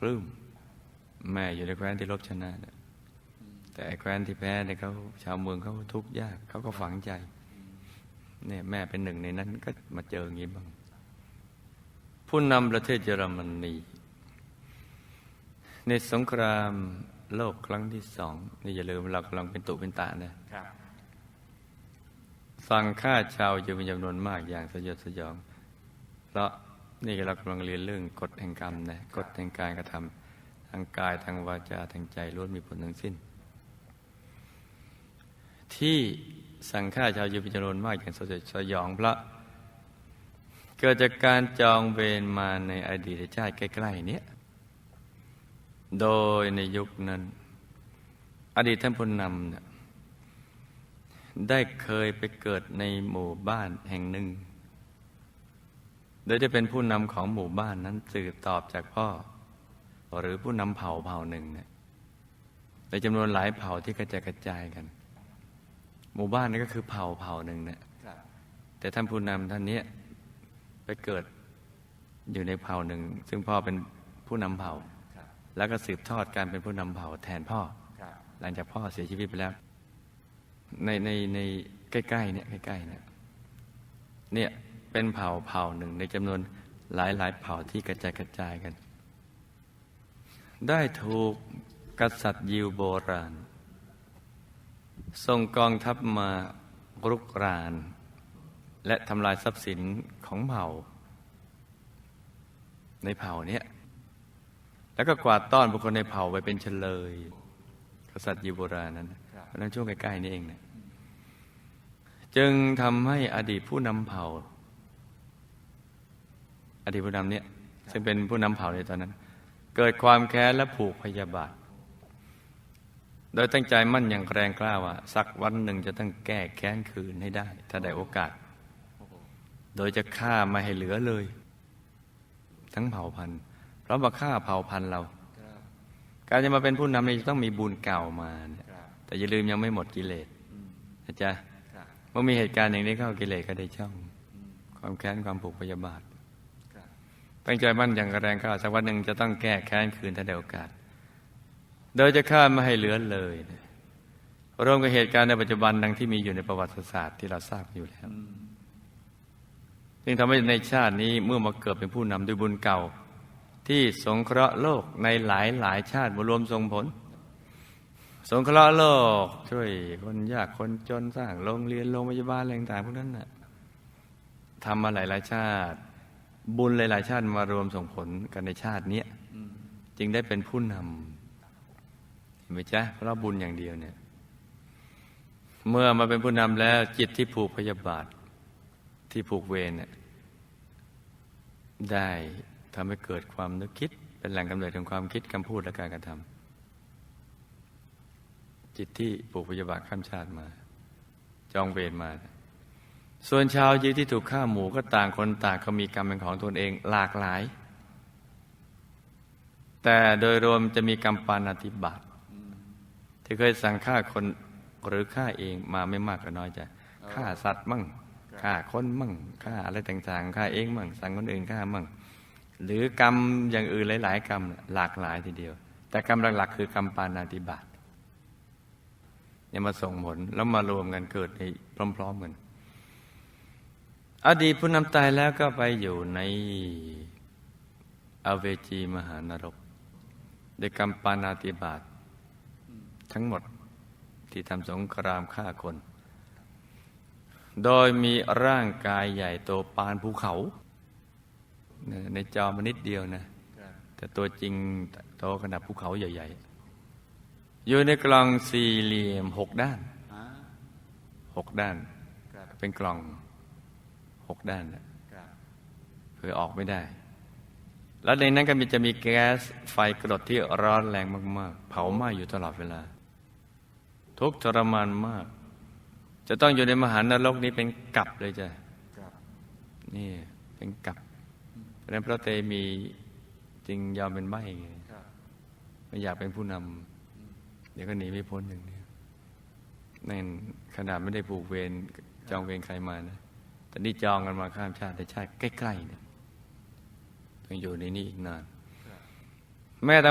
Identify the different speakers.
Speaker 1: ปลื้มแม่อยู่ในแคว้นที่รบชนะนะแต่ไอ้แคว้นที่แพ้เนี่ยเขาชาวเมืองเขาทุกข์ยากเขาก็ฝังใจเนี่ยแม่เป็นหนึ่งในนั้นก็มาเจออย่างนี้บ้าง ผู้นำประเทศเยอรมนี ในสงครามโลกครั้งที่สองนี่อย่าลืมเรากำลังเป็นตุเป็นตานะ
Speaker 2: ครับ
Speaker 1: สั่งฆ่าชาวเยอเป็นจำนวนมากอย่างสยดสยอง เพราะ นี่เรากำลังเรียนเรื่องกฎแห่งกรรมนะกฎแห่งการกระทำทางกายทางวาจาทางใจล้วนมีผลทั้งสิ้น ที่สั่งฆ่าชาวยอเป็นจำนมากอย่างสดสยองพระเกิดจากการจองเวรมาในอดีตชาติใกล้ๆเนี้ยโดยในยุคนั้น อดีตท่านผู้นำเนี่ยได้เคยไปเกิดในหมู่บ้านแห่งหนึ่ง ดยได้เป็นผู้นำของหมู่บ้านนั้นสืบตอบจากพ่อ หรือผู้นำเผ่าเผ่าหนึ่งเนี่ยในจำนวนหลายเผ่าที่กระจายกระจายกัน หมู่บ้านนี้ก็คือเผ่าเผ่าหนึ่งเนี่ยแต่ท่านผู้นำท่านนี้ไปเกิดอยู่ในเผ่าหนึ่ง ซึ่งพ่อเป็นผู้นำเผ่า แล้วก็สืบทอดการเป็นผู้นำเผ่าแทนพ่อ หลังจากพ่อเสียชีวิตไปแล้ว ในในในใกล้ๆเนี่ยใกล้ๆเนี่ยเนี่ย เป็นเผ่าเผ่าหนึ่งในจำนวนหลายหลายเผ่าที่กระจายกระจายกัน ได้ถูกกษัตริย์ยิวโบราณส่งกองทัพมารุกราน และทำลายทรัพย์สินของเผ่า ในเผ่าเนี้ยแล้วก็กวาดต้อนบุคคลในเผ่าไปเป็นเฉลย กษัตริย์ยิวโบราณนั้นเพราะนั้นช่วงใกล้ๆนี่เองนะจึงทำให้อดีตผู้นำเผ่า ดีตผู้นำเนี่ยซึ่งเป็นผู้นำเผ่าในตอนนั้น เกิดความแค้นและผูกพยาบาท โดยตั้งใจมั่นอย่างแรงกล้าว่า สักวันหนึ่งจะต้องแก้แค้นคืนให้ได้ ถ้าได้โอกาส โดยจะฆ่าไม่ให้เหลือเลย ทั้งเผ่าพันธุ์ เพราะมาฆ่าเผ่าพันธุ์เรา
Speaker 2: ครับ
Speaker 1: การจะมาเป็นผู้นำนี่จะต้องมีบุญเก่ามาเนี่ย
Speaker 2: ครับ
Speaker 1: แต่อย่าลืมยังไม่หมดกิเลส
Speaker 2: อืม
Speaker 1: นะจ๊ะ
Speaker 2: ครับ
Speaker 1: เมื่อมีเหตุการณ์อย่างนี้เข้ากิเลสก็ได้ช่อง
Speaker 2: อืม
Speaker 1: ความแค้นความผูกพยาบาท
Speaker 2: ครับ
Speaker 1: ตั้งใจมั่นอย่างแรงกล้าสักวันหนึ่งจะต้องแก้แค้นคืนถ้าได้โอกาส โดยจะฆ่าไม่ให้เหลือเลยนะรวมกับเหตุการณ์ในปัจจุบันดังที่มีอยู่ในประวัติศาสตร์ที่เราทราบอยู่แล้วจึงทำให้ในชาตินี้เมื่อมาเกิดเป็นผู้นำด้วยบุญเก่า ที่สงเคราะห์โลกในหลายหลายชาติมารวมส่งผล สงเคราะห์โลก ช่วยคนยากคนจนสร้างโรงเรียนโรงพยาบาลอะไรต่างๆพวกนั้นน่ะทำมาหลายหลายชาติ บุญหลาย ๆ ชาติมารวมส่งผลกันในชาติเนี้ยจึงได้เป็นผู้นำเห็นไหมจ๊ะเพราะบุญอย่างเดียวเนี่ย เมื่อมาเป็นผู้นำแล้ว จิตที่ผูกพยาบาท ที่ผูกเวรเนี่ยได้ทำให้เกิดความนึกคิด เป็นแหล่งกำเนิดของความคิดคำพูดและการกระทำจิตที่ผูกพยาบาทข้ามชาติมา จองเวรมา ส่วนชาวยิวที่ถูกฆ่าหมูก็ต่างคนต่างก็มีกรรมเป็นของตนเองหลากหลาย แต่โดยรวมจะมีกรรมปานาติบาตที่เคยสั่งฆ่าคนหรือฆ่าเองมาไม่มากก็น้อยจะฆ่าสัตว์มั่งฆ่าคนมั่งฆ่าอะไรต่างๆฆ่าเองมั่งสั่งคนอื่นฆ่ามั่ง หรือกรรมอย่างอื่นหลาย ๆ กรรมหลากหลายทีเดียว แต่กรรมหลักๆคือกรรมปานาติบาตเนี่ยมาส่งผลแล้วมารวมกันเกิดในพร้อม ๆกัน อดีตผู้นำตายแล้วก็ไปอยู่ในอเวจีมหานรกด้วยกรรมปานาติบาตทั้งหมดที่ทำสงครามฆ่าคน โดยมีร่างกายใหญ่โตปานภูเขา ในจอมันนิดเดียวนะ
Speaker 2: ครับ
Speaker 1: แต่ตัวจริงโตขนาดภูเขาใหญ่ ๆ อยู่ในกล่องสี่เหลี่ยมหกด้าน
Speaker 2: อ่า
Speaker 1: หกด้าน
Speaker 2: ครับ
Speaker 1: เป็นกล่อง หกด้านน่ะ
Speaker 2: ครับ
Speaker 1: เพื่อออกไม่ได้ แล้วในนั้นก็มีจะมีแก๊สไฟกรดที่ร้อนแรงมากๆ เผาไหม้อยู่ตลอดเวลา ทุกข์ทรมานมาก จะต้องอยู่ในมหานรกนี้เป็นกับเลยจ้ะ
Speaker 2: ครับ
Speaker 1: นี่เป็นกับเพราะฉะนั้นพระเตมีจึงยอมเป็นใบไง
Speaker 2: ครับ
Speaker 1: ไม่อยากเป็นผู้นำเดี๋ยวก็หนีไม่พ้นอย่างนี้นั่นขนาดไม่ได้ผูกเวรจองเวรใครมานะ แต่นี่จองกันมาข้ามชาติแต่ชาติใกล้ๆเนี่ยต้องอยู่ในนี้อีกนานแม่ต